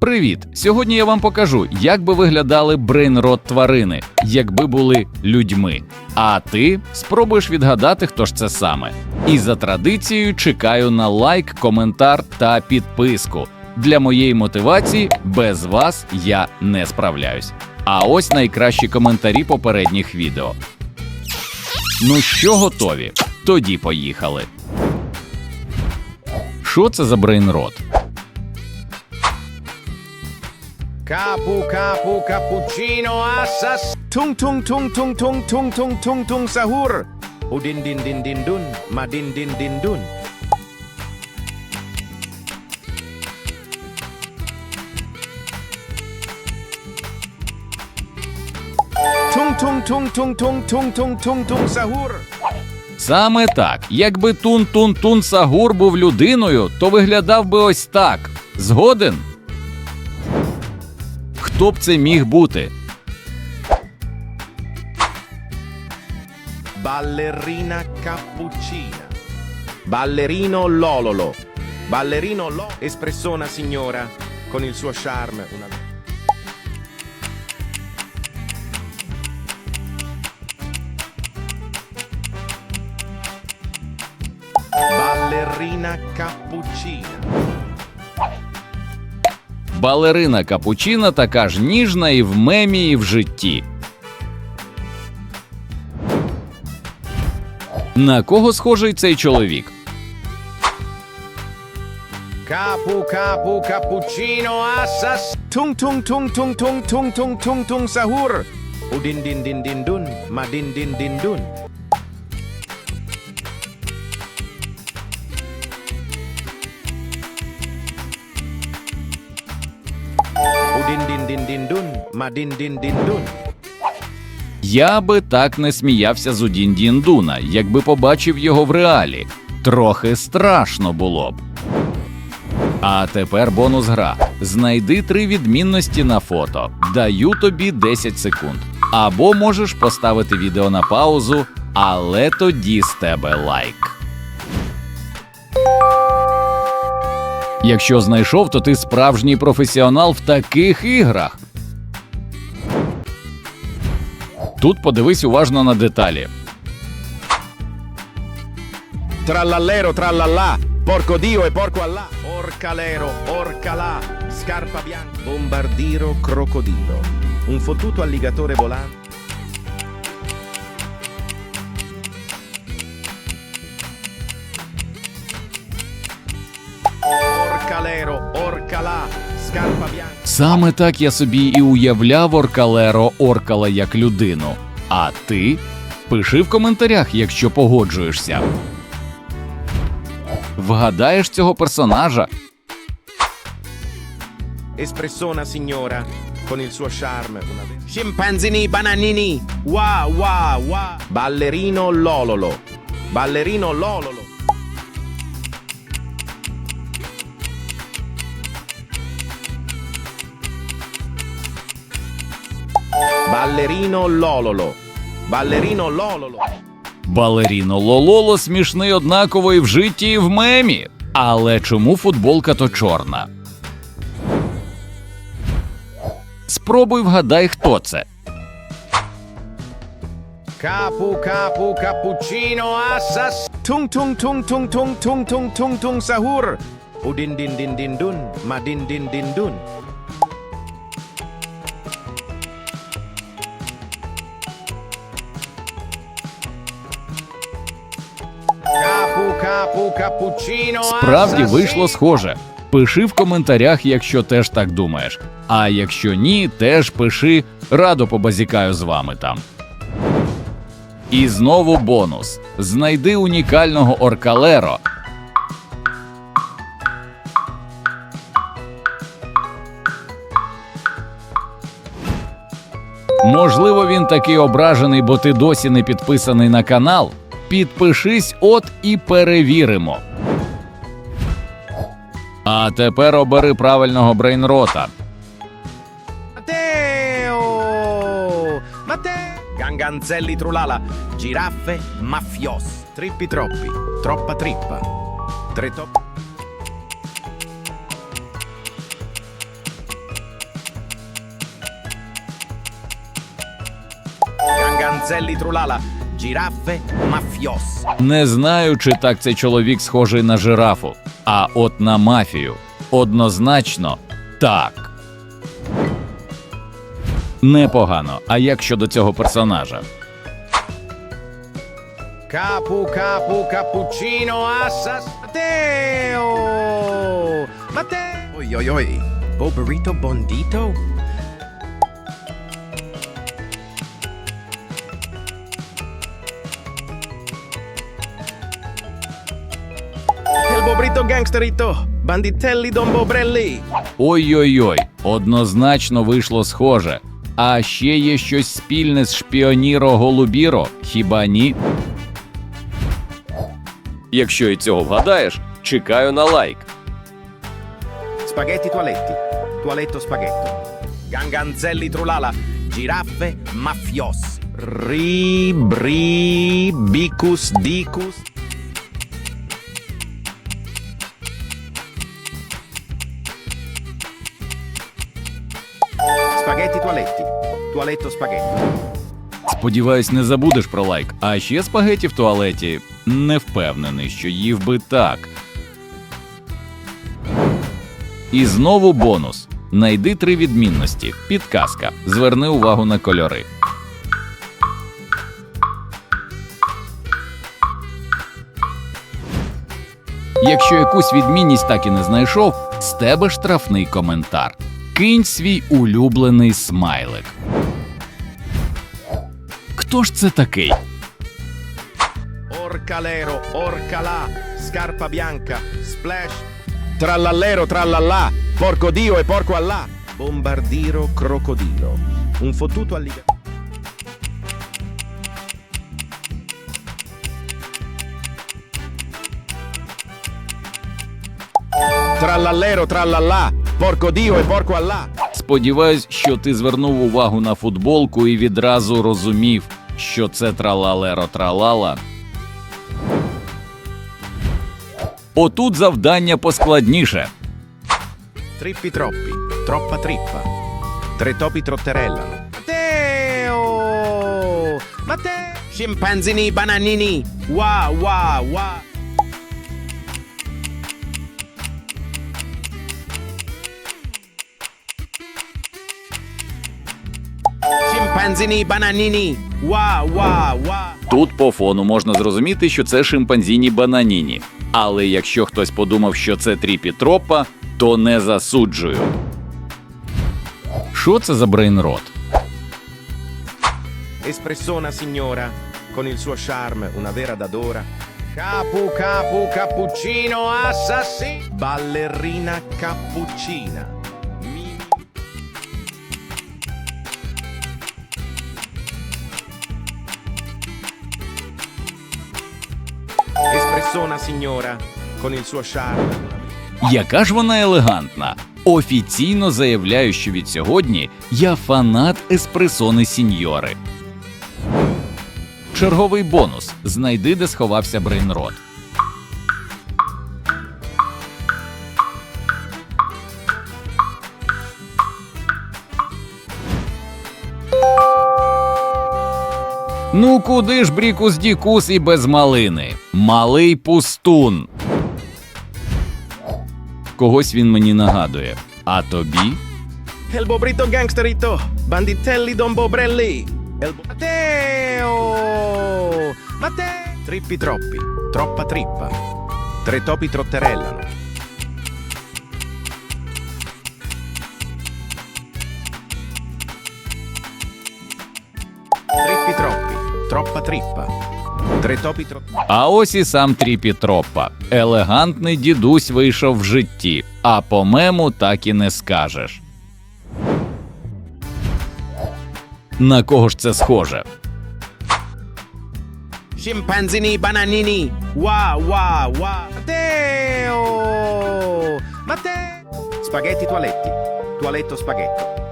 Привіт! Сьогодні я вам покажу, як би виглядали брейнрот тварини, якби були людьми. А ти спробуєш відгадати, хто ж це саме. І за традицією чекаю на лайк, коментар та підписку. Для моєї мотивації без вас я не справляюсь. А ось найкращі коментарі попередніх відео. Ну що, готові? Тоді поїхали. Що це за брейнрот? Tung, tung, sahur. Udin, din, din, din, dun. Ma, din, din, din, dun. Tung, tung, tung, tung, tung, tung, tung, tung, tung, sahur. Саме так. Якби Тун-Тун-Тун Сагур був людиною, то виглядав би ось так. Згоден? Хто б це міг бути? Ballerina cappuccina. Ballerino Lololo. Ballerino Lo. Espressona signora con il suo charme. Una... Ballerina cappuccina. Балерина Капучина така ж ніжна і в мемі, і в житті. На кого схожий цей чоловік? Tung tung tung tung tung tung sahur. Udin din din din dun. Ma din din din din din dun. Ma din din din dun. Я би так не сміявся з Удін-Діндуна, якби побачив його в реалі. Трохи страшно було б. А тепер бонус гра. Знайди три відмінності на фото. Даю тобі 10 секунд. Або можеш поставити відео на паузу, але тоді з тебе лайк. Якщо знайшов, то ти справжній професіонал в таких іграх. Тут подивись уважно на деталі. Trallallero, trallallà, porco Dio e porco Allah. Orcalero, orcalà, scarpa bianca, bombardiro, crocodilo. Un fottuto alligatore volante. Orcalero, orcalà, scarpa bianca. Саме так я собі і уявляв Оркалеро Оркала як людину. А ти? Пиши в коментарях, якщо погоджуєшся. Вгадаєш цього персонажа? Espressona signora con il suo charme. Scimpanzini bananini. Ballerino lololo. Ballerino lololo. Ballerino lololo. Ballerino lololo. Балеріно Лололо смішний однаково і в житті, і в мемі. Але чому футболка то чорна? Спробуй вгадай, хто це. Capu capu cappuccino assas. Tung tung tung tung tung tung tung tung tung sahur. Udin din din din dun. Ma din din din Справді вийшло схоже. Пиши в коментарях, якщо теж так думаєш. А якщо ні, теж пиши, радо побазікаю з вами там. І знову бонус: знайди унікального оркалеро. Можливо, він такий ображений, бо ти досі не підписаний на канал. Підпишись, от і перевіримо. А тепер обери правильного брейнрота. Матео! Матео! Ганганзелli Трулала. Giraffe Mafios. Триппі троппі. Троппа триппа. Тритоп. Ганганзелли Трулала giraffe mafios. Не знаю, чи так цей чоловік схожий на жирафу, а от на мафію. Однозначно так. Непогано. А як щодо цього персонажа? Capu capu cappuccino assas. Matteo! Matteo! Oi oi oi. Gangsterito! Banditelli don bobrelli! Ой-ой-ой, однозначно вийшло схоже. А ще є щось спільне з шпіоніро Голубіро, хіба ні? Якщо і цього вгадаєш, чекаю на лайк. Spaghetti toaletti. Toaletto spaghetto. Ganganzelli trulala. Giraffe mafios. Ri, bri, bicus, dicus. Spaghetti toaletti. Toaletto spaghetto. Сподіваюсь, не забудеш про лайк. А ще спагеті в туалеті. Не впевнений, що їв би так. І знову бонус. Найди три відмінності. Підказка. Зверни увагу на кольори. Якщо якусь відмінність так і не знайшов, з тебе штрафний коментар. Кинь свій улюблений смайлик. Хто ж це такий? Orcalero, orcalà, scarpa bianca, splash. Trallallero, trallallà, porco dio e porco allà. Bombardiro, crocodilo. Un fottuto alligatore. Trallallero, trallallà, porco dio e porco allà. Сподіваюсь, що ти звернув увагу на футболку і відразу розумів, що це тралалеро тралала. Отут завдання поскладніше. Trippi troppi, troppa trippa. Tre topi trotterellano. Matteo! Matteo! Scimpanzini bananini! Wa wa Scimpanzini bananini! Wa wa wa! Тут по фону можна зрозуміти, що це шимпанзіні бананіні. Але якщо хтось подумав, що це тріпітропа, то не засуджую. Що це за брейнрот? Espressona signora, con il suo charme, una vera dadora. Capu capu cappuccino assassino. Ballerina cappuccina. Espressona signora, con il suo charme. Яка ж вона елегантна. Офіційно заявляю, що від сьогодні я фанат еспресони сіньори. Черговий бонус. Знайди, де сховався брейнрот. Ну куди ж брікус дікус і без малини? Малий пустун. Когось він мені нагадує. А тобі? El bobrito gangsterito, banditelli bo- Matteo! Matteo! Trippi troppi, troppa trippa. Tre topi Tre topi trotterellano. А ось і сам Тріпі Троппа. Елегантний дідусь вийшов в житті, а по мему так і не скажеш. На кого ж це схоже? Scimpanzini bananini. Wa wa wa. Matteo! Matteo! Spaghetti toaletti. Toaletto spaghetto.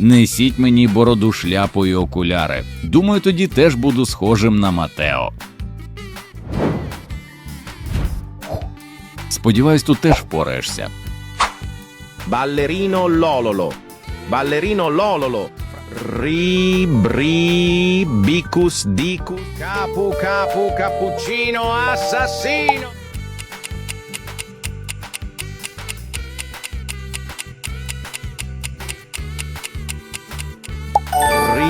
Несіть мені бороду шляпу і окуляри. Думаю, тоді теж буду схожим на Матео. Сподіваюсь, тут теж впораєшся. Ballerino Lololo. Ballerino Lololo. Ri, bri, bicus, dicus. Capu, capu, cappuccino,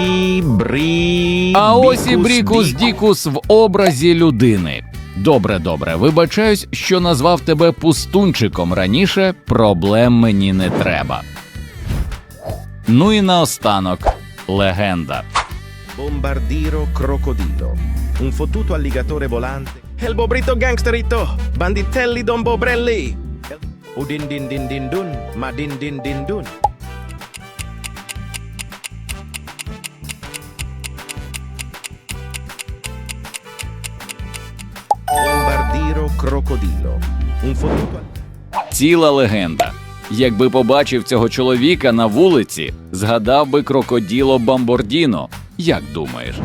Ри, бри, А ось і Брікус. Дікус в образі людини. Добре, добре, вибачаюсь, що назвав тебе пустунчиком раніше. Проблем мені не треба. Ну і наостанок легенда. Bombardiro crocodilo. Un fottuto alligatore volante. El bobrito gangsterito. Banditelli don bobrelli. Udin din din din dun. Ma din din din dun. Ціла легенда. Якби побачив цього чоловіка на вулиці, згадав би крокоділо Бамбордіно. Як думаєш?